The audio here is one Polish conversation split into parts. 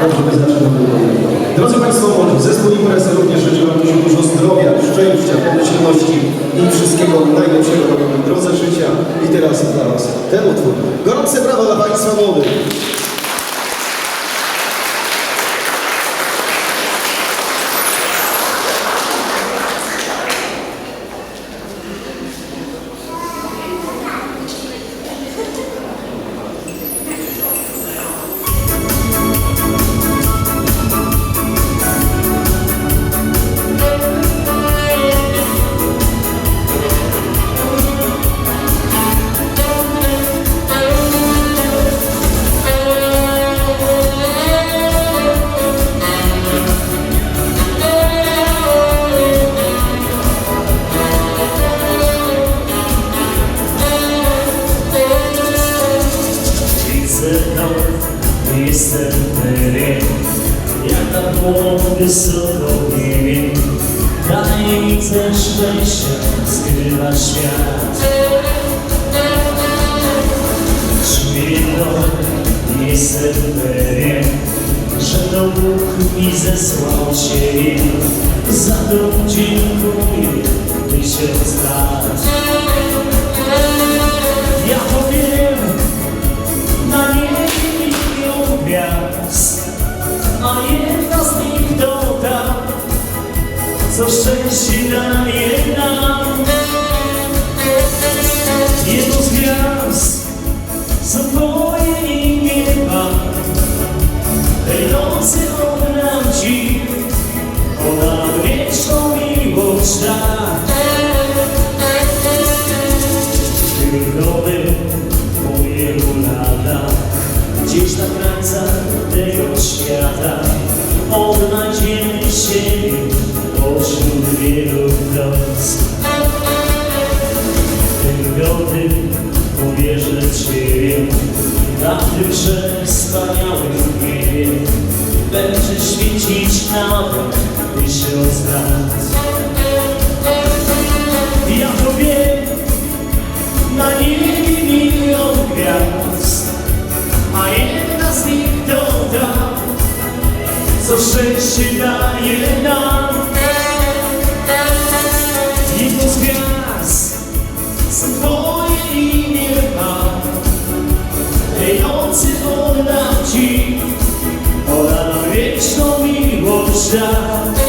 Wyznaczone Drodzy Państwo, zespół imprezy również życzy Wam dużo zdrowia, szczęścia, pomyślności i wszystkiego najlepszego w drodze życia. I teraz dla Was ten utwór. Gorące brawa dla Państwa młodych. Jestem pewien Jak na głową wysoko niebie Tajemnicę szczęścia skrywa świat. Czuję to, jestem pewien Że to Bóg mi zesłał Ciebie. Za to dziękuję tysiąc lat co szczęście daje nam. Jedną z gwiazd, co Twoje imię ma, tej nocy oddam Ci, ona wieczną miłość da. Wyglądy po wielu latach Gdzieś na krańcach tego świata siebie pośród wielu noc Wyglądy powierzę Ciebie. Na tym wspaniałym niebie Będzie świecić nawet tysiąc lat Ja to wiem na niebie milion gwiazd, a jedna z nich to co szczęście daje nam. Oddam Ci, ona nam wieczną miłość da.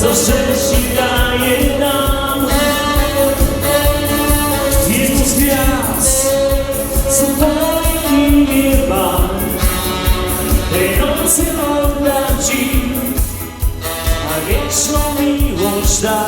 Co szczęście daje nam. Z gwiazd, co imię ma, tej nocy oddam Ci, a wieczną miłość da.